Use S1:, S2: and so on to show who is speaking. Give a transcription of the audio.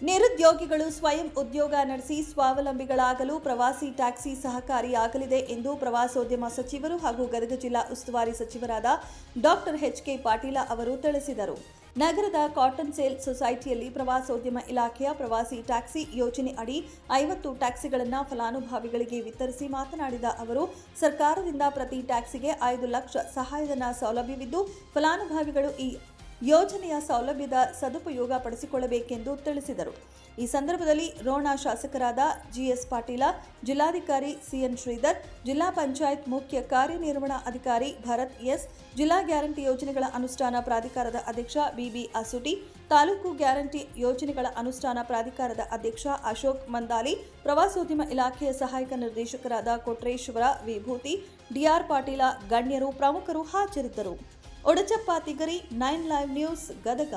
S1: ನಿರುದ್ಯೋಗಿಗಳು ಸ್ವಯಂ ಉದ್ಯೋಗ ನಡೆಸಿ ಸ್ವಾವಲಂಬಿಗಳಾಗಲು ಪ್ರವಾಸಿ ಟ್ಯಾಕ್ಸಿ ಸಹಕಾರಿಯಾಗಲಿದೆ ಎಂದು ಪ್ರವಾಸೋದ್ಯಮ ಸಚಿವರು ಹಾಗೂ ಗದಗ ಜಿಲ್ಲಾ ಉಸ್ತುವಾರಿ ಸಚಿವರಾದ ಡಾಕ್ಟರ್ ಎಚ್ ಕೆ ಪಾಟೀಲ ಅವರು ತಿಳಿಸಿದರು. ನಗರದ ಕಾಟನ್ ಸೇಲ್ ಸೊಸೈಟಿಯಲ್ಲಿ ಪ್ರವಾಸೋದ್ಯಮ ಇಲಾಖೆಯ ಪ್ರವಾಸಿ ಟ್ಯಾಕ್ಸಿ ಯೋಜನೆ ಅಡಿ ಐವತ್ತು ಟ್ಯಾಕ್ಸಿಗಳನ್ನು ಫಲಾನುಭವಿಗಳಿಗೆ ವಿತರಿಸಿ ಮಾತನಾಡಿದ ಅವರು, ಸರ್ಕಾರದಿಂದ ಪ್ರತಿ ಟ್ಯಾಕ್ಸಿಗೆ ಐದು ಲಕ್ಷ ಸಹಾಯಧನ ಸೌಲಭ್ಯವಿದ್ದು, ಫಲಾನುಭವಿಗಳು ಈ ಯೋಜನೆಯ ಸೌಲಭ್ಯದ ಸದುಪಯೋಗ ಪಡಿಸಿಕೊಳ್ಳಬೇಕೆಂದು ತಿಳಿಸಿದರು. ಈ ಸಂದರ್ಭದಲ್ಲಿ ರೋಣ ಶಾಸಕರಾದ ಜಿಎಸ್ ಪಾಟೀಲ, ಜಿಲ್ಲಾಧಿಕಾರಿ ಸಿಎನ್ ಶ್ರೀಧರ್, ಜಿಲ್ಲಾ ಪಂಚಾಯತ್ ಮುಖ್ಯ ಕಾರ್ಯನಿರ್ವಹಣಾ ಅಧಿಕಾರಿ ಭರತ್ ಎಸ್, ಜಿಲ್ಲಾ ಗ್ಯಾರಂಟಿ ಯೋಜನೆಗಳ ಅನುಷ್ಠಾನ ಪ್ರಾಧಿಕಾರದ ಅಧ್ಯಕ್ಷ ಬಿಬಿ ಅಸುಟಿ, ತಾಲೂಕು ಗ್ಯಾರಂಟಿ ಯೋಜನೆಗಳ ಅನುಷ್ಠಾನ ಪ್ರಾಧಿಕಾರದ ಅಧ್ಯಕ್ಷ ಅಶೋಕ್ ಮಂದಾಲಿ, ಪ್ರವಾಸೋದ್ಯಮ ಇಲಾಖೆಯ ಸಹಾಯಕ ನಿರ್ದೇಶಕರಾದ ಕೊಟ್ರೇಶ್ವರ ವಿಭೂತಿ ಡಿಆರ್ ಪಾಟೀಲ, ಗಣ್ಯರು ಪ್ರಮುಖರು ಹಾಜರಿದ್ದರು. Odachappa Tigari nine live news Gadag.